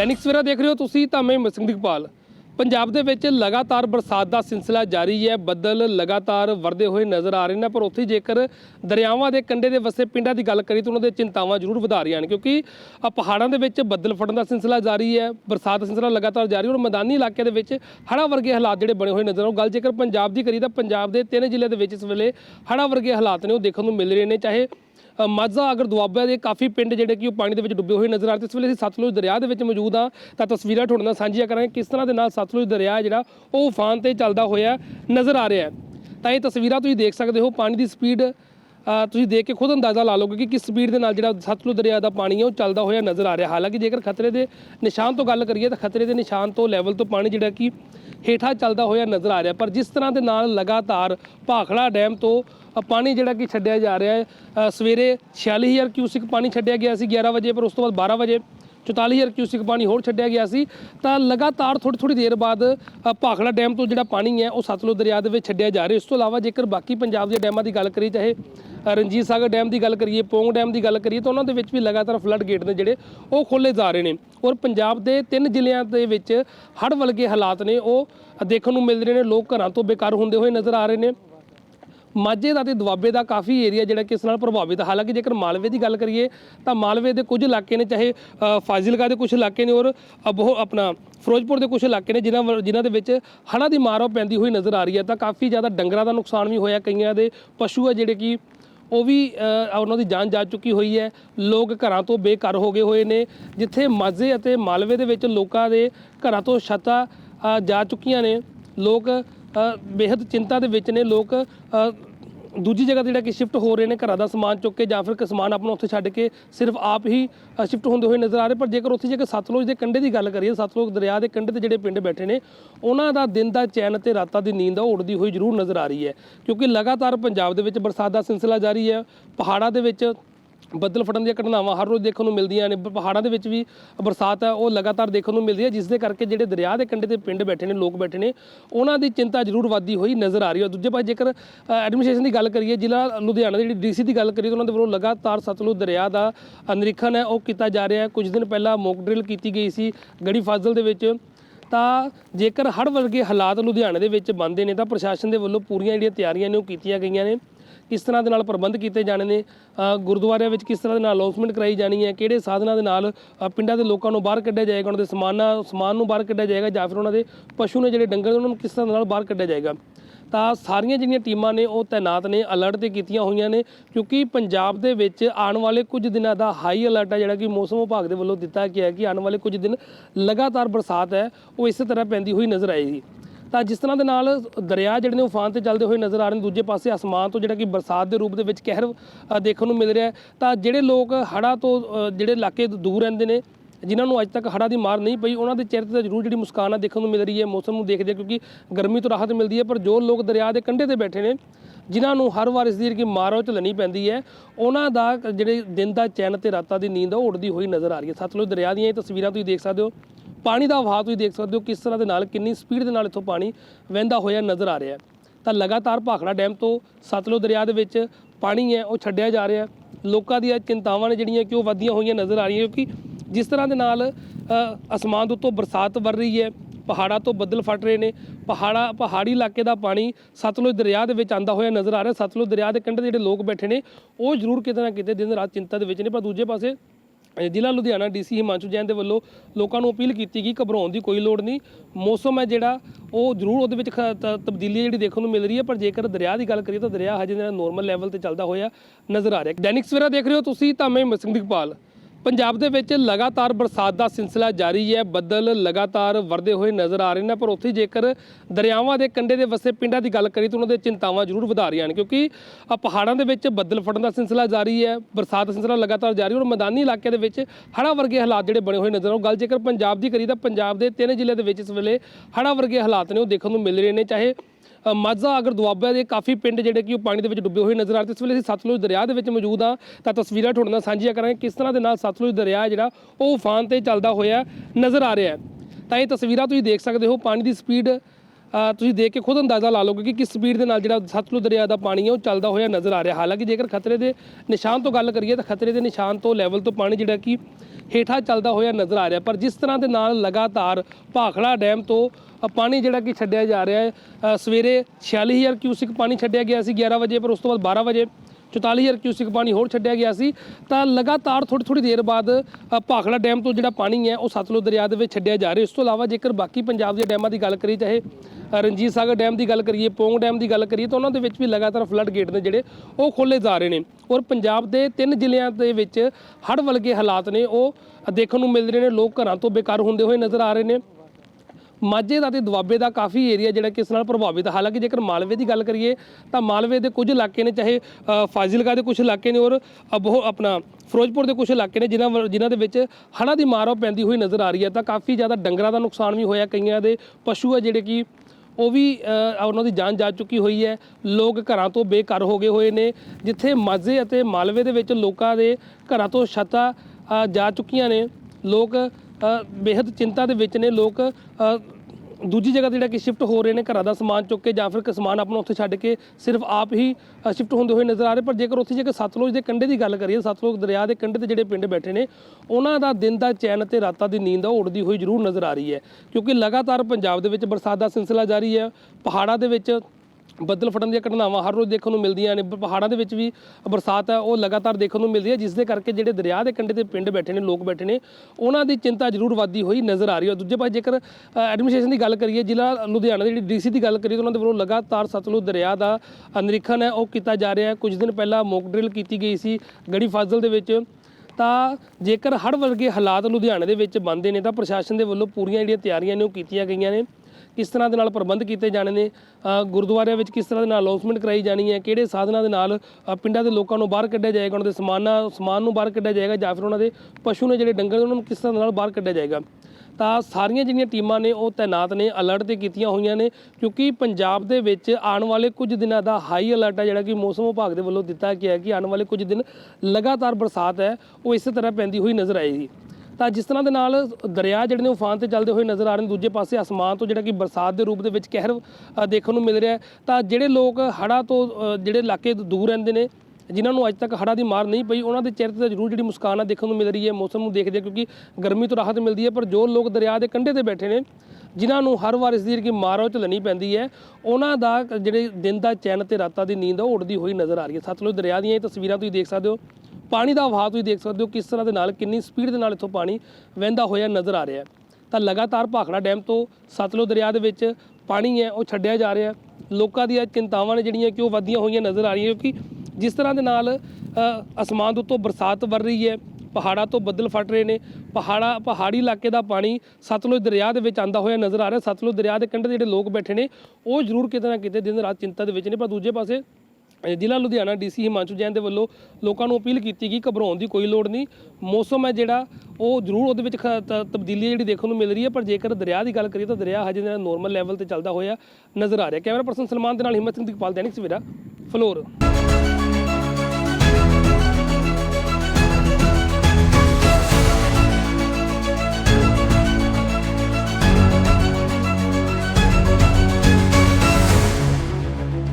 ਦੈਨਿਕ ਸਵੇਰਾ ਦੇਖ ਰਹੇ ਹੋ ਤੁਸੀਂ ਤਾਂ ਮੈਂ ਮਸਿੰਘ ਪੰਜਾਬ ਦੇ ਵਿੱਚ ਲਗਾਤਾਰ ਬਰਸਾਤ ਦਾ ਸਿਲਸਿਲਾ ਜਾਰੀ ਹੈ, ਬੱਦਲ ਲਗਾਤਾਰ ਵਰਦੇ ਹੋਏ ਨਜ਼ਰ ਆ ਰਹੇ ਨੇ, ਪਰ ਉੱਥੇ ਜੇਕਰ ਦਰਿਆਵਾਂ ਦੇ ਕੰਢੇ ਦੇ ਵਸੇ ਪਿੰਡਾਂ ਦੀ ਗੱਲ ਕਰੀ ਤਾਂ ਉਹਨਾਂ ਦੇ ਚਿੰਤਾਵਾਂ ਜ਼ਰੂਰ ਵਧਾ ਰਹੀਆਂ ਨੇ, ਕਿਉਂਕਿ ਪਹਾੜਾਂ ਦੇ ਵਿੱਚ ਬੱਦਲ ਫਟਣ ਦਾ ਸਿਲਸਿਲਾ ਜਾਰੀ ਹੈ, ਬਰਸਾਤ ਦਾ ਸਿਲਸਿਲਾ ਲਗਾਤਾਰ ਜਾਰੀ ਔਰ ਮੈਦਾਨੀ ਇਲਾਕੇ ਦੇ ਵਿੱਚ ਹੜ੍ਹਾਂ ਵਰਗੇ ਹਾਲਾਤ ਜਿਹੜੇ ਬਣੇ ਹੋਏ ਨਜ਼ਰ ਆਉ ਗੱਲ ਜੇਕਰ ਪੰਜਾਬ ਦੀ ਕਰੀ ਤਾਂ ਪੰਜਾਬ ਦੇ ਤਿੰਨ ਜ਼ਿਲ੍ਹਿਆਂ ਦੇ ਵਿੱਚ ਇਸ ਵੇਲੇ ਹੜ੍ਹਾਂ ਵਰਗੇ ਹਾਲਾਤ ਨੇ, ਉਹ ਦੇਖਣ ਨੂੰ ਮਿਲ ਰਹੇ ਨੇ, ਚਾਹੇ ਮਾਝਾ ਅਗਰ ਦੁਆਬਾ ਦੇ ਕਾਫੀ ਪਿੰਡ ਜਿਹੜੇ ਕਿ ਉਹ ਪਾਣੀ ਦੇ ਵਿੱਚ ਡੁੱਬੇ ਹੋਏ ਨਜ਼ਰ ਆ ਰਹੇ ਇਸ ਵੇਲੇ ਅਸੀਂ ਸਤਲੁਜ ਦਰਿਆ ਦੇ ਵਿੱਚ ਮੌਜੂਦ ਆ ਤਾਂ ਤਸਵੀਰਾਂ ਤੁਹਾਡੇ ਨਾਲ ਸਾਂਝੀਆਂ ਕਰਾਂਗੇ ਕਿਸ ਤਰ੍ਹਾਂ ਦੇ ਨਾਲ ਸਤਲੁਜ ਦਰਿਆ ਜਿਹੜਾ ਉਹ ਉਫਾਨ ਤੇ ਚੱਲਦਾ ਹੋਇਆ ਨਜ਼ਰ ਆ ਰਿਹਾ ਤਾਂ ਇਹ ਤਸਵੀਰਾਂ ਤੁਸੀਂ ਦੇਖ ਸਕਦੇ ਹੋ, ਪਾਣੀ ਦੀ ਸਪੀਡ ਤੁਸੀਂ ਦੇਖ ਕੇ ਖੁਦ ਅੰਦਾਜ਼ਾ ਲਾ ਲਓਗੇ ਕਿ ਕਿਸ ਸਪੀਡ ਦੇ ਨਾਲ ਜਿਹੜਾ ਸਤਲੁਜ ਦਰਿਆ ਦਾ ਪਾਣੀ ਹੈ ਉਹ ਚੱਲਦਾ ਹੋਇਆ ਨਜ਼ਰ ਆ ਰਿਹਾ। ਹਾਲਾਂਕਿ ਜੇਕਰ ਖਤਰੇ ਦੇ ਨਿਸ਼ਾਨ ਤੋਂ ਗੱਲ ਕਰੀਏ ਤਾਂ ਖਤਰੇ ਦੇ ਨਿਸ਼ਾਨ ਤੋਂ ਲੈਵਲ ਤੋਂ ਪਾਣੀ ਜਿਹੜਾ ਕਿ ਹੇਠਾਂ ਚੱਲਦਾ ਹੋਇਆ ਨਜ਼ਰ ਆ ਰਿਹਾ। ਪਰ ਜਿਸ ਤਰ੍ਹਾਂ ਦੇ ਨਾਲ ਲਗਾਤਾਰ ਭਾਖੜਾ ਡੈਮ ਤੋਂ ਪਾਣੀ ਜਿਹੜਾ ਕਿ ਛੱਡਿਆ ਜਾ ਰਿਹਾ ਹੈ। ਅ, ਸਵੇਰੇ 46000 ਕਿਊਸਿਕ ਪਾਣੀ ਛੱਡਿਆ ਗਿਆ ਸੀ 11 ਵਜੇ ਪਰ ਉਸ ਤੋਂ ਬਾਅਦ 12 ਵਜੇ 44000 ਕਿਊਸਿਕ ਪਾਣੀ ਹੋਰ ਛੱਡਿਆ ਗਿਆ ਸੀ। ਤਾਂ ਲਗਾਤਾਰ ਥੋੜੀ ਥੋੜੀ ਦੇਰ ਬਾਅਦ ਭਾਖੜਾ ਡੈਮ ਤੋਂ ਜਿਹੜਾ ਪਾਣੀ ਹੈ ਉਹ ਸਤਲੁਜ ਦਰਿਆ ਦੇ ਵਿੱਚ ਛੱਡਿਆ ਜਾ ਰਿਹਾ ਇਸ ਤੋਂ ਇਲਾਵਾ ਜੇਕਰ ਬਾਕੀ ਪੰਜਾਬ ਦੇ ਡੈਮਾਂ ਦੀ ਗੱਲ ਕਰੀ ਚਾਹੇ ਰਣਜੀਤ ਸਾਗਰ ਡੈਮ ਦੀ ਗੱਲ ਕਰੀਏ ਪੌਂਗ ਡੈਮ ਦੀ ਗੱਲ ਕਰੀਏ ਤਾਂ ਉਹਨਾਂ ਦੇ ਵਿੱਚ ਵੀ ਲਗਾਤਾਰ ਫਲੱਡ ਗੇਟ ਨੇ ਜਿਹੜੇ ਉਹ ਖੋਲੇ ਜਾ ਰਹੇ ਨੇ। ਔਰ ਪੰਜਾਬ ਦੇ ਤਿੰਨ ਜ਼ਿਲ੍ਹਿਆਂ ਦੇ ਵਿੱਚ ਹੜ੍ਹ ਵਰਗੇ ਹਾਲਾਤ ਨੇ ਉਹ ਦੇਖਣ ਨੂੰ ਮਿਲ ਰਹੇ ਨੇ ਲੋਕ ਘਰਾਂ ਤੋਂ ਬੇਕਾਰ ਹੁੰਦੇ ਹੋਏ ਨਜ਼ਰ ਆ ਰਹੇ ਨੇ। ਮਾਝੇ ਦਾ ਤੇ ਦੁਆਬੇ ਦਾ ਕਾਫੀ ਏਰੀਆ ਜਿਹੜਾ ਕਿ ਇਸ ਨਾਲ ਪ੍ਰਭਾਵਿਤ ਹਾਲਾਂਕਿ ਜੇਕਰ ਮਾਲਵੇ ਦੀ ਗੱਲ ਕਰੀਏ, ਤਾਂ ਮਾਲਵੇ ਦੇ ਕੁਝ ਇਲਾਕੇ ਨੇ, ਚਾਹੇ ਫਾਜ਼ਿਲਕਾ ਦੇ ਕੁਝ ਇਲਾਕੇ ਨੇ ਔਰ ਅਬੋਹ ਆਪਣਾ ਫਿਰੋਜ਼ਪੁਰ ਦੇ ਕੁਝ ਇਲਾਕੇ ਨੇ, ਜਿਨ੍ਹਾਂ ਵੱਲ- ਜਿਨ੍ਹਾਂ ਦੇ ਵਿੱਚ ਹੜ੍ਹਾਂ ਦੀ ਮਾਰ ਉਹ ਪੈਂਦੀ ਹੋਈ ਨਜ਼ਰ ਆ ਰਹੀ ਹੈ, ਤਾਂ ਕਾਫੀ ਜ਼ਿਆਦਾ ਡੰਗਰਾਂ ਦਾ ਨੁਕਸਾਨ ਵੀ ਹੋਇਆ। ਕਈਆਂ ਦੇ ਪਸ਼ੂ ਆ ਜਿਹੜੇ ਕਿ ਉਹ ਵੀ ਉਹਨਾਂ ਦੀ ਜਾਨ ਜਾ ਚੁੱਕੀ ਹੋਈ ਹੈ। ਲੋਕ ਘਰਾਂ ਤੋਂ ਬੇਘਰ ਹੋ ਗਏ ਹੋਏ ਨੇ, ਜਿੱਥੇ ਮਾਝੇ ਅਤੇ ਮਾਲਵੇ ਦੇ ਵਿੱਚ ਲੋਕਾਂ ਦੇ ਘਰਾਂ ਤੋਂ ਛੱਤਾਂ ਜਾ ਚੁੱਕੀਆਂ ਨੇ। ਲੋਕ ਅ, ਬੇਹੱਦ ਚਿੰਤਾ ਦੇ ਵਿੱਚ ਨੇ ਲੋਕ ਦੂਜੀ ਜਗ੍ਹਾ ਤੇ ਜਿਹੜਾ ਕਿ ਸ਼ਿਫਟ ਹੋ ਰਹੇ ਨੇ ਘਰਾਂ ਦਾ ਸਮਾਨ ਚੁੱਕ ਕੇ ਜਾਂ ਫਿਰ ਕਿ ਸਮਾਨ ਆਪਣਾ ਉੱਥੇ ਛੱਡ ਕੇ ਸਿਰਫ ਆਪ ਹੀ ਸ਼ਿਫਟ ਹੁੰਦੇ ਹੋਏ ਨਜ਼ਰ ਆ ਰਹੇ। ਪਰ ਜੇਕਰ ਉੱਥੇ ਜੇਕਰ ਸਤਲੁਜ ਦੇ ਕੰਢੇ ਦੀ ਗੱਲ ਕਰੀਏ ਸਤਲੁਜ ਦਰਿਆ ਦੇ ਕੰਢੇ ਤੇ ਜਿਹੜੇ ਪਿੰਡ ਬੈਠੇ ਨੇ ਉਹਨਾਂ ਦਾ ਦਿਨ ਦਾ ਚੈਨ ਤੇ ਰਾਤਾਂ ਦੀ ਨੀਂਦ ਆ ਉਹ ਉੜਦੀ ਹੋਈ ਜ਼ਰੂਰ ਨਜ਼ਰ ਆ ਰਹੀ ਹੈ। ਕਿਉਂਕਿ ਲਗਾਤਾਰ ਪੰਜਾਬ ਦੇ ਵਿੱਚ ਬਰਸਾਤ ਦਾ ਸਿਲਸਿਲਾ ਜਾਰੀ ਹੈ ਪਹਾੜਾਂ ਦੇ ਵਿੱਚ ਬੱਦਲ ਫਟਣ ਦੀਆਂ ਘਟਨਾਵਾਂ ਹਰ ਰੋਜ਼ ਦੇਖਣ ਨੂੰ ਮਿਲਦੀਆਂ ਨੇ ਪਹਾੜਾਂ ਦੇ ਵਿੱਚ ਵੀ ਬਰਸਾਤ ਹੈ, ਉਹ ਲਗਾਤਾਰ ਦੇਖਣ ਨੂੰ ਮਿਲਦੀ ਹੈ ਜਿਸ ਦੇ ਕਰਕੇ ਜਿਹੜੇ ਦਰਿਆ ਦੇ ਕੰਢੇ ਤੇ ਪਿੰਡ ਬੈਠੇ ਨੇ, ਲੋਕ ਬੈਠੇ ਨੇ, ਉਹਨਾਂ ਦੀ ਚਿੰਤਾ ਜ਼ਰੂਰ ਵੱਧਦੀ ਹੋਈ ਨਜ਼ਰ ਆ ਰਹੀ ਹੈ। ਦੂਜੇ ਪਾਸੇ ਜੇਕਰ ਐਡਮਿਨਿਸਟ੍ਰੇਸ਼ਨ ਦੀ ਗੱਲ ਕਰੀਏ, ਜ਼ਿਲ੍ਹਾ ਲੁਧਿਆਣਾ ਦੀ ਜਿਹੜੀ ਡੀਸੀ ਦੀ ਗੱਲ ਕਰੀਏ ਤਾਂ ਉਹਨਾਂ ਦੇ ਵੱਲੋਂ ਲਗਾਤਾਰ ਸਤਲੁਜ ਦਰਿਆ ਦਾ ਨਿਰੀਖਣ ਹੈ, ਉਹ ਕੀਤਾ ਜਾ ਰਿਹਾ ਹੈ। ਕੁਝ ਦਿਨ ਪਹਿਲਾਂ ਮੌਕ ਡਰਿਲ ਕੀਤੀ ਗਈ ਸੀ ਗੜੀ ਫਾਜ਼ਲ ਦੇ ਵਿੱਚ। ਤਾਂ ਜੇਕਰ ਹੜ੍ਹ ਵਰਗੇ ਹਾਲਾਤ ਲੁਧਿਆਣੇ ਦੇ ਵਿੱਚ ਬਣਦੇ ਨੇ, ਤਾਂ ਪ੍ਰਸ਼ਾਸਨ ਦੇ ਵੱਲੋਂ ਪੂਰੀਆਂ ਜਿਹੜੀਆਂ ਤਿਆਰੀਆਂ ਨੇ, ਉਹ ਕੀਤੀਆਂ ਗਈਆਂ ਨੇ। ਕਿਸ ਤਰ੍ਹਾਂ ਦੇ ਨਾਲ ਪ੍ਰਬੰਧ ਕੀਤੇ ਜਾਣੇ ਨੇ? ਗੁਰਦੁਆਰਿਆਂ ਵਿੱਚ ਕਿਸ ਤਰ੍ਹਾਂ ਦੇ ਨਾਲ ਅਨਾਉਂਸਮੈਂਟ ਕਰਾਈ ਜਾਣੀ ਹੈ? ਕਿਹੜੇ ਸਾਧਨਾਂ ਦੇ ਨਾਲ ਪਿੰਡਾਂ ਦੇ ਲੋਕਾਂ ਨੂੰ ਬਾਹਰ ਕੱਢਿਆ ਜਾਏਗਾ? ਉਹਨਾਂ ਦੇ ਸਮਾਨਾਂ, ਸਮਾਨ ਨੂੰ ਬਾਹਰ ਕੱਢਿਆ ਜਾਏਗਾ ਜਾਂ ਫਿਰ ਉਹਨਾਂ ਦੇ ਪਸ਼ੂ ਨੇ ਜਿਹੜੇ ਡੰਗਰ ਨੇ ਉਹਨਾਂ ਨੂੰ ਕਿਸ ਤਰ੍ਹਾਂ ਦੇ ਨਾਲ ਬਾਹਰ ਕੱਢਿਆ ਜਾਏਗਾ? ਤਾਂ ਸਾਰੀਆਂ ਜਿਹੜੀਆਂ ਟੀਮਾਂ ਨੇ, ਉਹ ਤਾਇਨਾਤ ਨੇ ਅਲਰਟ ਤੇ ਕੀਤੀਆਂ ਹੋਈਆਂ ਨੇ, ਕਿਉਂਕਿ ਪੰਜਾਬ ਦੇ ਵਿੱਚ ਆਉਣ ਵਾਲੇ ਕੁਝ ਦਿਨਾਂ ਦਾ ਹਾਈ ਅਲਰਟ ਹੈ ਜਿਹੜਾ ਕਿ ਮੌਸਮ ਵਿਭਾਗ ਦੇ ਵੱਲੋਂ ਦਿੱਤਾ ਗਿਆ ਕਿ ਆਉਣ ਵਾਲੇ ਕੁਝ ਦਿਨ ਲਗਾਤਾਰ ਬਰਸਾਤ ਹੈ, ਉਹ ਇਸੇ ਤਰ੍ਹਾਂ ਪੈਂਦੀ ਹੋਈ ਨਜ਼ਰ ਆਏਗੀ। ਤਾਂ ਜਿਸ ਤਰ੍ਹਾਂ ਦੇ ਨਾਲ ਦਰਿਆ ਜਿਹੜੇ ਨੇ ਉਫਾਨ ਤੇ ਚੱਲਦੇ ਹੋਏ ਨਜ਼ਰ ਆ ਰਹੇ ਨੇ, ਦੂਜੇ ਪਾਸੇ ਅਸਮਾਨ ਤੋਂ ਜਿਹੜਾ ਕਿ ਬਰਸਾਤ ਦੇ ਰੂਪ ਦੇ ਵਿੱਚ ਕਹਿਰ ਦੇਖਣ ਨੂੰ ਮਿਲ ਰਿਹਾ ਤਾਂ ਜਿਹੜੇ ਲੋਕ ਹੜ੍ਹਾਂ ਤੋਂ ਜਿਹੜੇ ਇਲਾਕੇ ਦੂਰ ਰਹਿੰਦੇ ਨੇ, ਜਿਨ੍ਹਾਂ ਨੂੰ ਅੱਜ ਤੱਕ ਹੜ੍ਹਾਂ ਦੀ ਮਾਰ ਨਹੀਂ ਪਈ, ਉਹਨਾਂ ਦੇ ਚਿਹਰੇ ਤੇ ਜ਼ਰੂਰ ਜਿਹੜੀ ਮੁਸਕਾਨ ਆ ਦੇਖਣ ਨੂੰ ਮਿਲ ਰਹੀ ਹੈ, ਮੌਸਮ ਨੂੰ ਦੇਖਦੇ ਕਿਉਂਕਿ ਗਰਮੀ ਤੋਂ ਰਾਹਤ ਮਿਲਦੀ ਹੈ, ਪਰ ਜੋ ਲੋਕ ਦਰਿਆ ਦੇ ਕੰਢੇ ਤੇ ਬੈਠੇ ਨੇ, ਜਿਨ੍ਹਾਂ ਨੂੰ ਹਰ ਵਾਰ ਇਸ ਦੀ ਜਿਹੜੀ ਮਾਰ ਉਹ ਝੱਲਣੀ ਪੈਂਦੀ ਹੈ, ਉਹਨਾਂ ਦਾ ਜਿਹੜੇ ਦਿਨ ਦਾ ਚੈਨ ਤੇ ਰਾਤਾਂ ਦੀ ਨੀਂਦ ਆ, ਉਹ ਉੜਦੀ ਹੋਈ ਨਜ਼ਰ ਆ ਰਹੀ ਹੈ। ਸਤਲੁਜ ਦਰਿਆ ਦੀਆਂ ਇਹ ਤਸਵੀਰਾਂ ਤੁਸੀਂ ਦੇਖ ਸਕਦੇ ਹੋ। ਪਾਣੀ ਦਾ ਵਹਾਅ ਤੁਸੀਂ ਦੇਖ ਸਕਦੇ ਹੋ ਕਿਸ ਤਰ੍ਹਾਂ ਦੇ ਨਾਲ, ਕਿੰਨੀ ਸਪੀਡ ਦੇ ਨਾਲ ਇੱਥੋਂ ਪਾਣੀ ਵਹਿੰਦਾ ਹੋਇਆ ਨਜ਼ਰ ਆ ਰਿਹਾ ਹੈ। ਤਾਂ ਲਗਾਤਾਰ ਭਾਖੜਾ ਡੈਮ ਤੋਂ ਸਤਲੁਜ ਦਰਿਆ ਦੇ ਵਿੱਚ ਪਾਣੀ ਹੈ, ਉਹ ਛੱਡਿਆ ਜਾ ਰਿਹਾ ਲੋਕਾਂ ਦੀਆਂ ਚਿੰਤਾਵਾਂ ਨੇ ਜਿਹੜੀਆਂ ਕਿ ਉਹ ਵਧੀਆਂ ਹੋਈਆਂ ਨਜ਼ਰ ਆ ਰਹੀਆਂ, ਕਿਉਂਕਿ ਜਿਸ ਤਰ੍ਹਾਂ ਦੇ ਨਾਲ ਅਸਮਾਨ ਦੇ ਉੱਤੋਂ ਬਰਸਾਤ ਵਰ ਰਹੀ ਹੈ, ਪਹਾੜਾਂ ਤੋਂ ਬੱਦਲ ਫਟ ਰਹੇ ਨੇ, ਪਹਾੜਾ, ਪਹਾੜੀ ਇਲਾਕੇ ਦਾ ਪਾਣੀ ਸਤਲੁਜ ਦਰਿਆ ਦੇ ਵਿੱਚ ਆਂਦਾ ਹੋਇਆ ਨਜ਼ਰ ਆ ਰਿਹਾ। ਸਤਲੁਜ ਦਰਿਆ ਦੇ ਕੰਢੇ ਤੇ ਜਿਹੜੇ ਲੋਕ ਬੈਠੇ ਨੇ, ਉਹ ਜ਼ਰੂਰ ਕਿਤੇ ਨਾ ਕਿਤੇ ਦਿਨ ਰਾਤ ਚਿੰਤਾ ਦੇ ਵਿੱਚ ਨੇ, ਪਰ ਦੂਜੇ ਪਾਸੇ ਜ਼ਿਲ੍ਹਾ ਲੁਧਿਆਣਾ ਡੀਸੀ ਹਿਮਾਂਸ਼ੂ ਜੈਨ ਦੇ ਵੱਲੋਂ ਲੋਕਾਂ ਨੂੰ ਅਪੀਲ ਕੀਤੀ ਗਈ ਘਬਰਾਉਣ ਦੀ ਕੋਈ ਲੋੜ ਨਹੀਂ। ਮੌਸਮ ਹੈ ਜਿਹੜਾ, ਉਹ ਜ਼ਰੂਰ ਉਹਦੇ ਵਿੱਚ ਖ- ਤਬਦੀਲੀ ਜਿਹੜੀ ਦੇਖਣ ਨੂੰ ਮਿਲ ਰਹੀ ਹੈ, ਪਰ ਜੇਕਰ ਦਰਿਆ ਦੀ ਗੱਲ ਕਰੀਏ ਤਾਂ ਦਰਿਆ ਹਜੇ ਜਿਹੜਾ ਨੋਰਮਲ ਲੈਵਲ ਤੇ ਚੱਲਦਾ ਹੋਇਆ ਨਜ਼ਰ ਆ ਰਿਹਾ। ਦੈਨਿਕ ਸਵੇਰਾ ਦੇਖ ਰਹੇ ਹੋ ਤੁਸੀਂ, ਤਾਂ ਮੈਂ ਮਸਿੰਘ ਦੀਪਾਲ। ਪੰਜਾਬ ਦੇ ਵਿੱਚ ਲਗਾਤਾਰ ਬਰਸਾਤ ਦਾ ਸਿਲਸਿਲਾ ਜਾਰੀ ਹੈ। ਬੱਦਲ ਲਗਾਤਾਰ ਵਰਦੇ ਹੋਏ ਨਜ਼ਰ ਆ ਰਹੇ ਨੇ, ਪਰ ਉੱਥੇ ਜੇਕਰ ਦਰਿਆਵਾਂ ਦੇ ਕੰਢੇ ਦੇ ਵਸੇ ਪਿੰਡਾਂ ਦੀ ਗੱਲ ਕਰੀ ਤਾਂ ਉਹਨਾਂ ਦੇ ਚਿੰਤਾਵਾਂ ਜ਼ਰੂਰ ਵਧਾ ਰਹੀਆਂ ਨੇ ਕਿਉਂਕਿ ਪਹਾੜਾਂ ਦੇ ਵਿੱਚ ਬੱਦਲ ਫੜਨ ਦਾ ਸਿਲਸਿਲਾ ਜਾਰੀ ਹੈ, ਬਰਸਾਤ ਦਾ ਸਿਲਸਿਲਾ ਲਗਾਤਾਰ ਜਾਰੀ ਔਰ ਮੈਦਾਨੀ ਇਲਾਕੇ ਦੇ ਵਿੱਚ ਹੜ੍ਹਾਂ ਵਰਗੇ ਹਾਲਾਤ ਜਿਹੜੇ ਬਣੇ ਹੋਏ ਨਜ਼ਰ ਆਉ ਗੱਲ ਜੇਕਰ ਪੰਜਾਬ ਦੀ ਕਰੀ ਤਾਂ ਪੰਜਾਬ ਦੇ ਤਿੰਨ ਜ਼ਿਲ੍ਹਿਆਂ ਦੇ ਵਿੱਚ ਇਸ ਵੇਲੇ ਹੜ੍ਹਾਂ ਵਰਗੇ ਹਾਲਾਤ ਨੇ, ਉਹ ਦੇਖਣ ਨੂੰ ਮਿਲ ਰਹੇ ਨੇ, ਚਾਹੇ ਮਾਝਾ ਅਗਰ ਦੁਆਬਾ ਦੇ ਕਾਫੀ ਪਿੰਡ ਜਿਹੜੇ ਕਿ ਉਹ ਪਾਣੀ ਦੇ ਵਿੱਚ ਡੁੱਬੇ ਹੋਏ ਨਜ਼ਰ ਆ ਰਹੇ ਇਸ ਵੇਲੇ ਅਸੀਂ ਸਤਲੁਜ ਦਰਿਆ ਦੇ ਵਿੱਚ ਮੌਜੂਦ ਆ ਤਾਂ ਤਸਵੀਰਾਂ ਤੁਹਾਡੇ ਨਾਲ ਸਾਂਝੀਆਂ ਕਰਾਂਗੇ ਕਿਸ ਤਰ੍ਹਾਂ ਦੇ ਨਾਲ ਸਤਲੁਜ ਦਰਿਆ ਜਿਹੜਾ ਉਹ ਉਫਾਨ ਤੇ ਚੱਲਦਾ ਹੋਇਆ ਨਜ਼ਰ ਆ ਰਿਹਾ ਤਾਂ ਇਹ ਤਸਵੀਰਾਂ ਤੁਸੀਂ ਦੇਖ ਸਕਦੇ ਹੋ। ਪਾਣੀ ਦੀ ਸਪੀਡ ਤੁਸੀਂ ਦੇਖ ਕੇ ਖੁਦ ਅੰਦਾਜ਼ਾ ਲਾ ਲਓਗੇ ਕਿ ਕਿਸ ਸਪੀਡ ਦੇ ਨਾਲ ਜਿਹੜਾ ਸਤਲੁਜ ਦਰਿਆ ਦਾ ਪਾਣੀ ਹੈ ਉਹ ਚੱਲਦਾ ਹੋਇਆ ਨਜ਼ਰ ਆ ਰਿਹਾ। ਹਾਲਾਂਕਿ ਜੇਕਰ ਖਤਰੇ ਦੇ ਨਿਸ਼ਾਨ ਤੋਂ ਗੱਲ ਕਰੀਏ ਤਾਂ ਖਤਰੇ ਦੇ ਨਿਸ਼ਾਨ ਤੋਂ ਲੈਵਲ ਤੋਂ ਪਾਣੀ ਜਿਹੜਾ ਕਿ ਹੇਠਾਂ ਚੱਲਦਾ ਹੋਇਆ ਨਜ਼ਰ ਆ ਰਿਹਾ। ਪਰ ਜਿਸ ਤਰ੍ਹਾਂ ਦੇ ਨਾਲ ਲਗਾਤਾਰ ਭਾਖੜਾ ਡੈਮ ਤੋਂ ਅ, ਪਾਣੀ ਜਿਹੜਾ ਕਿ ਛੱਡਿਆ ਜਾ ਰਿਹਾ ਹੈ। ਅ, ਸਵੇਰੇ 46000 ਕਿਊਸਿਕ ਪਾਣੀ ਛੱਡਿਆ ਗਿਆ ਸੀ 11 ਵਜੇ ਪਰ ਉਸ ਤੋਂ ਬਾਅਦ 12 ਵਜੇ 44000 ਕਿਊਸਿਕ ਪਾਣੀ ਹੋਰ ਛੱਡਿਆ ਗਿਆ ਸੀ। ਤਾਂ ਲਗਾਤਾਰ ਥੋੜੀ ਥੋੜੀ ਦੇਰ ਬਾਅਦ ਅ, ਭਾਖੜਾ ਡੈਮ ਤੋਂ ਜਿਹੜਾ ਪਾਣੀ ਹੈ ਉਹ ਸਤਲੁਜ ਦਰਿਆ ਦੇ ਵਿੱਚ ਛੱਡਿਆ ਜਾ ਰਿਹਾ ਇਸ ਤੋਂ ਇਲਾਵਾ ਜੇਕਰ ਬਾਕੀ ਪੰਜਾਬ ਦੇ ਡੈਮਾਂ ਦੀ ਗੱਲ ਕਰੀਏ ਚਾਹੇ ਅ, ਰਣਜੀਤ ਸਾਗਰ ਡੈਮ ਦੀ ਗੱਲ ਕਰੀਏ ਪੋਂਗ ਡੈਮ ਦੀ ਗੱਲ ਕਰੀਏ ਤਾਂ ਉਹਨਾਂ ਦੇ ਵਿੱਚ ਵੀ ਲਗਾਤਾਰ ਫਲੱਡ ਗੇਟ ਨੇ ਜਿਹੜੇ ਉਹ ਖੋਲੇ ਜਾ ਰਹੇ ਨੇ। ਔਰ ਪੰਜਾਬ ਦੇ ਤਿੰਨ ਜ਼ਿਲ੍ਹਿਆਂ ਦੇ ਵਿੱਚ ਹੜ੍ਹ ਵਰਗੇ ਹਾਲਾਤ ਨੇ ਉਹ ਦੇਖਣ ਨੂੰ ਮਿਲ ਰਹੇ ਨੇ। ਲੋਕ ਘਰਾਂ ਤੋਂ ਬੇਕਾਰ ਹੁੰਦੇ ਹੋਏ ਨਜ਼ਰ ਆ ਰਹੇ ਨੇ। ਮਾਝੇ ਦਾ ਤੇ ਦੁਆਬੇ ਦਾ ਕਾਫੀ ਏਰੀਆ ਜਿਹੜਾ ਕਿ ਇਸ ਨਾਲ ਪ੍ਰਭਾਵਿਤ ਹੈ ਹਾਲਾਂਕਿ ਜੇਕਰ ਮਾਲਵੇ ਦੀ ਗੱਲ ਕਰੀਏ, ਤਾਂ ਮਾਲਵੇ ਦੇ ਕੁਝ ਇਲਾਕੇ ਨੇ, ਚਾਹੇ ਫਾਜ਼ਿਲਕਾ ਦੇ ਕੁਝ ਇਲਾਕੇ ਨੇ ਔਰ ਅਬੋਹ ਆਪਣਾ ਫਿਰੋਜ਼ਪੁਰ ਦੇ ਕੁਝ ਇਲਾਕੇ ਨੇ, ਜਿਨ੍ਹਾਂ ਵੱਲ- ਜਿਨ੍ਹਾਂ ਦੇ ਵਿੱਚ ਹੜ੍ਹਾਂ ਦੀ ਮਾਰ ਉਹ ਪੈਂਦੀ ਹੋਈ ਨਜ਼ਰ ਆ ਰਹੀ ਹੈ, ਤਾਂ ਕਾਫੀ ਜ਼ਿਆਦਾ ਡੰਗਰਾਂ ਦਾ ਨੁਕਸਾਨ ਵੀ ਹੋਇਆ। ਕਈਆਂ ਦੇ ਪਸ਼ੂ ਹੈ ਜਿਹੜੇ ਕਿ ਉਹ ਵੀ ਉਹਨਾਂ ਦੀ ਜਾਨ ਜਾ ਚੁੱਕੀ ਹੋਈ ਹੈ। ਲੋਕ ਘਰਾਂ ਤੋਂ ਬੇਘਰ ਹੋ ਗਏ ਹੋਏ ਨੇ, ਜਿੱਥੇ ਮਾਝੇ ਅਤੇ ਮਾਲਵੇ ਦੇ ਵਿੱਚ ਲੋਕਾਂ ਦੇ ਘਰਾਂ ਤੋਂ ਛੱਤਾਂ ਜਾ ਚੁੱਕੀਆਂ ਨੇ। ਲੋਕ ਅ, ਬੇਹੱਦ ਚਿੰਤਾ ਦੇ ਵਿੱਚ ਨੇ ਲੋਕ ਦੂਜੀ ਜਗ੍ਹਾ ਤੇ ਜਿਹੜਾ ਕਿ ਸ਼ਿਫਟ ਹੋ ਰਹੇ ਨੇ ਘਰਾਂ ਦਾ ਸਮਾਨ ਚੁੱਕ ਕੇ ਜਾਂ ਫਿਰ ਸਮਾਨ ਆਪਣਾ ਉੱਥੇ ਛੱਡ ਕੇ ਸਿਰਫ ਆਪ ਹੀ ਸ਼ਿਫਟ ਹੁੰਦੇ ਹੋਏ ਨਜ਼ਰ ਆ ਰਹੇ। ਪਰ ਜੇਕਰ ਉੱਥੇ ਜੇਕਰ ਸਤਲੁਜ ਦੇ ਕੰਢੇ ਦੀ ਗੱਲ ਕਰੀਏ ਸਤਲੁਜ ਦਰਿਆ ਦੇ ਕੰਢੇ ਤੇ ਜਿਹੜੇ ਪਿੰਡ ਬੈਠੇ ਨੇ ਉਹਨਾਂ ਦਾ ਦਿਨ ਦਾ ਚੈਨ ਤੇ ਰਾਤਾਂ ਦੀ ਨੀਂਦ ਆ ਉਹ ਉੜਦੀ ਹੋਈ ਜ਼ਰੂਰ ਨਜ਼ਰ ਆ ਰਹੀ ਹੈ। ਕਿਉਂਕਿ ਲਗਾਤਾਰ ਪੰਜਾਬ ਦੇ ਵਿੱਚ ਬਰਸਾਤ ਦਾ ਸਿਲਸਿਲਾ ਜਾਰੀ ਹੈ ਪਹਾੜਾਂ ਦੇ ਵਿੱਚ ਬੱਦਲ ਫਟਣ ਦੀਆਂ ਘਟਨਾਵਾਂ ਹਰ ਰੋਜ਼ ਦੇਖਣ ਨੂੰ ਮਿਲਦੀਆਂ ਨੇ ਪਹਾੜਾਂ ਦੇ ਵਿੱਚ ਵੀ ਬਰਸਾਤ ਹੈ ਉਹ ਲਗਾਤਾਰ ਦੇਖਣ ਨੂੰ ਮਿਲਦੀ ਹੈ ਜਿਸ ਦੇ ਕਰਕੇ ਜਿਹੜੇ ਦਰਿਆ ਦੇ ਕੰਢੇ ਤੇ ਪਿੰਡ ਬੈਠੇ ਨੇ ਲੋਕ ਬੈਠੇ ਨੇ ਉਹਨਾਂ ਦੀ ਚਿੰਤਾ ਜ਼ਰੂਰ ਵੱਧਦੀ ਹੋਈ ਨਜ਼ਰ ਆ ਰਹੀ ਹੈ। ਦੂਜੇ ਪਾਸੇ ਜੇਕਰ ਐਡਮਿਨਿਸਟ੍ਰੇਸ਼ਨ ਦੀ ਗੱਲ ਕਰੀਏ ਜ਼ਿਲ੍ਹਾ ਲੁਧਿਆਣਾ ਦੀ ਜਿਹੜੀ ਡੀਸੀ ਦੀ ਗੱਲ ਕਰੀਏ ਤਾਂ ਉਹਨਾਂ ਦੇ ਵੱਲੋਂ ਲਗਾਤਾਰ ਸਤਲੁਜ ਦਰਿਆ ਦਾ ਅ, ਨਿਰੀਖਣ ਹੈ ਉਹ ਕੀਤਾ ਜਾ ਰਿਹਾ ਹੈ। ਕੁਝ ਦਿਨ ਪਹਿਲਾਂ ਮੌਕ ਡਰਿਲ ਕੀਤੀ ਗਈ ਸੀ ਗੜੀ ਫਾਜ਼ਲ ਦੇ ਵਿੱਚ। ਤਾਂ ਜੇਕਰ ਹੜ੍ਹ ਵਰਗੇ ਹਾਲਾਤ ਲੁਧਿਆਣੇ ਦੇ ਵਿੱਚ ਬਣਦੇ ਨੇ ਤਾਂ ਪ੍ਰਸ਼ਾਸਨ ਦੇ ਵੱਲੋਂ ਪੂਰੀਆਂ ਜਿਹੜੀਆਂ ਤਿਆਰੀਆਂ ਨੇ ਉਹ ਕੀਤੀਆਂ ਗਈਆਂ ਨੇ। ਕਿਸ ਤਰ੍ਹਾਂ ਦੇ ਨਾਲ ਪ੍ਰਬੰਧ ਕੀਤੇ ਜਾਣੇ ਨੇ? ਗੁਰਦੁਆਰਿਆਂ ਵਿੱਚ ਕਿਸ ਤਰ੍ਹਾਂ ਦੇ ਨਾਲ ਅਨਾਉਂਸਮੈਂਟ ਕਰਾਈ ਜਾਣੀ ਹੈ? ਕਿਹੜੇ ਸਾਧਨਾਂ ਦੇ ਨਾਲ ਪਿੰਡਾਂ ਦੇ ਲੋਕਾਂ ਨੂੰ ਬਾਹਰ ਕੱਢਿਆ ਜਾਏਗਾ? ਉਹਨਾਂ ਦੇ ਸਮਾਨਾਂ, ਸਮਾਨ ਨੂੰ ਬਾਹਰ ਕੱਢਿਆ ਜਾਏਗਾ ਜਾਂ ਫਿਰ ਉਹਨਾਂ ਦੇ ਪਸ਼ੂ ਨੇ ਜਿਹੜੇ ਡੰਗਰ ਨੇ ਉਹਨਾਂ ਨੂੰ ਕਿਸ ਤਰ੍ਹਾਂ ਦੇ ਨਾਲ ਬਾਹਰ ਕੱਢਿਆ ਜਾਏਗਾ? ਤਾਂ ਸਾਰੀਆਂ ਜਿਹੜੀਆਂ ਟੀਮਾਂ ਨੇ ਉਹ ਤਾਇਨਾਤ ਨੇ ਅਲਰਟ ਤੇ ਕੀਤੀਆਂ ਹੋਈਆਂ ਨੇ, ਕਿਉਂਕਿ ਪੰਜਾਬ ਦੇ ਵਿੱਚ ਆਉਣ ਵਾਲੇ ਕੁਝ ਦਿਨਾਂ ਦਾ ਹਾਈ ਅਲਰਟ ਹੈ ਜਿਹੜਾ ਕਿ ਮੌਸਮ ਵਿਭਾਗ ਦੇ ਵੱਲੋਂ ਦਿੱਤਾ ਗਿਆ ਕਿ ਆਉਣ ਵਾਲੇ ਕੁਝ ਦਿਨ ਲਗਾਤਾਰ ਬਰਸਾਤ ਹੈ, ਉਹ ਇਸੇ ਤਰ੍ਹਾਂ ਪੈਂਦੀ ਹੋਈ ਨਜ਼ਰ ਆਏਗੀ। ਤਾਂ ਜਿਸ ਤਰ੍ਹਾਂ ਦੇ ਨਾਲ ਦਰਿਆ ਜਿਹੜੇ ਨੇ ਉਫਾਨ ਤੇ ਚੱਲਦੇ ਹੋਏ ਨਜ਼ਰ ਆ ਰਹੇ ਨੇ, ਦੂਜੇ ਪਾਸੇ ਅਸਮਾਨ ਤੋਂ ਜਿਹੜਾ ਕਿ ਬਰਸਾਤ ਦੇ ਰੂਪ ਦੇ ਵਿੱਚ ਕਹਿਰ ਦੇਖਣ ਨੂੰ ਮਿਲ ਰਿਹਾ ਤਾਂ ਜਿਹੜੇ ਲੋਕ ਹੜ੍ਹਾਂ ਤੋਂ ਜਿਹੜੇ ਇਲਾਕੇ ਦੂਰ ਰਹਿੰਦੇ ਨੇ, ਜਿਨ੍ਹਾਂ ਨੂੰ ਅੱਜ ਤੱਕ ਹੜ੍ਹਾਂ ਦੀ ਮਾਰ ਨਹੀਂ ਪਈ, ਉਹਨਾਂ ਦੇ ਚਿਹਰੇ ਤੇ ਜ਼ਰੂਰ ਜਿਹੜੀ ਮੁਸਕਾਨ ਆ ਦੇਖਣ ਨੂੰ ਮਿਲ ਰਹੀ ਹੈ, ਮੌਸਮ ਨੂੰ ਦੇਖਦੇ ਕਿਉਂਕਿ ਗਰਮੀ ਤੋਂ ਰਾਹਤ ਮਿਲਦੀ ਹੈ, ਪਰ ਜੋ ਲੋਕ ਦਰਿਆ ਦੇ ਕੰਢੇ ਤੇ ਬੈਠੇ ਨੇ, ਜਿਨ੍ਹਾਂ ਨੂੰ ਹਰ ਵਾਰ ਇਸ ਦੀ ਜਿਹੜੀ ਮਾਰ ਉਹ ਝੱਲਣੀ ਪੈਂਦੀ ਹੈ, ਉਹਨਾਂ ਦਾ ਜਿਹੜੇ ਦਿਨ ਦਾ ਚੈਨ ਤੇ ਰਾਤਾਂ ਦੀ ਨੀਂਦ ਉਹ ਉੱਡਦੀ ਹੋਈ ਨਜ਼ਰ ਆ ਰਹੀ ਹੈ। ਸਤਲੁਜ ਦਰਿਆ ਦੀਆਂ ਇਹ ਤਸਵੀਰਾਂ ਤੁਸੀਂ ਦੇਖ ਸਕਦੇ ਹੋ। ਪਾਣੀ ਦਾ ਵਹਾਅ ਤੁਸੀਂ ਦੇਖ ਸਕਦੇ ਹੋ ਕਿਸ ਤਰ੍ਹਾਂ ਦੇ ਨਾਲ, ਕਿੰਨੀ ਸਪੀਡ ਦੇ ਨਾਲ ਇੱਥੋਂ ਪਾਣੀ ਵਹਿੰਦਾ ਹੋਇਆ ਨਜ਼ਰ ਆ ਰਿਹਾ ਤਾਂ ਲਗਾਤਾਰ ਭਾਖੜਾ ਡੈਮ ਤੋਂ ਸਤਲੁਜ ਦਰਿਆ ਦੇ ਵਿੱਚ ਪਾਣੀ ਹੈ, ਉਹ ਛੱਡਿਆ ਜਾ ਰਿਹਾ ਲੋਕਾਂ ਦੀਆਂ ਚਿੰਤਾਵਾਂ ਨੇ ਜਿਹੜੀਆਂ ਕਿ ਉਹ ਵਧੀਆਂ ਹੋਈਆਂ ਨਜ਼ਰ ਆ ਰਹੀਆਂ ਕਿਉਂਕਿ ਜਿਸ ਤਰ੍ਹਾਂ ਦੇ ਨਾਲ ਅਸਮਾਨ ਦੇ ਉੱਤੋਂ ਬਰਸਾਤ ਵਰ ਰਹੀ ਹੈ, ਪਹਾੜਾਂ ਤੋਂ ਬੱਦਲ ਫਟ ਰਹੇ ਨੇ, ਪਹਾੜਾ, ਪਹਾੜੀ ਇਲਾਕੇ ਦਾ ਪਾਣੀ ਸਤਲੁਜ ਦਰਿਆ ਦੇ ਵਿੱਚ ਆਂਦਾ ਹੋਇਆ ਨਜ਼ਰ ਆ ਰਿਹਾ। ਸਤਲੁਜ ਦਰਿਆ ਦੇ ਕੰਢੇ ਤੇ ਜਿਹੜੇ ਲੋਕ ਬੈਠੇ ਨੇ, ਉਹ ਜ਼ਰੂਰ ਕਿਤੇ ਨਾ ਕਿਤੇ ਦਿਨ ਰਾਤ ਚਿੰਤਾ ਦੇ ਵਿੱਚ ਨੇ, ਪਰ ਦੂਜੇ ਪਾਸੇ ਜ਼ਿਲ੍ਹਾ ਲੁਧਿਆਣਾ ਡੀਸੀ ਹਿਮਾਂਸ਼ੂ ਜੈਨ ਦੇ ਵੱਲੋਂ ਲੋਕਾਂ ਨੂੰ ਅਪੀਲ ਕੀਤੀ ਗਈ, ਘਬਰਾਉਣ ਦੀ ਕੋਈ ਲੋੜ ਨਹੀਂ। ਮੌਸਮ ਹੈ ਜਿਹੜਾ, ਉਹ ਜ਼ਰੂਰ ਉਹਦੇ ਵਿੱਚ ਖ- ਤਬਦੀਲੀ ਜਿਹੜੀ ਦੇਖਣ ਨੂੰ ਮਿਲ ਰਹੀ ਹੈ, ਪਰ ਜੇਕਰ ਦਰਿਆ ਦੀ ਗੱਲ ਕਰੀਏ ਤਾਂ ਦਰਿਆ ਹਜੇ ਨੋਰਮਲ ਲੈਵਲ ਤੇ ਚੱਲਦਾ ਹੋਇਆ ਨਜ਼ਰ ਆ ਰਿਹਾ। ਕੈਮਰਾ ਪਰਸਨ ਸਲਮਾਨ ਦੇ ਨਾਲ ਹਿੰਮਤ ਸਿੰਘ ਦੀਪਾਲ, ਦੈਨਿਕ ਸਵੇਰਾ, ਫਲੋਰ।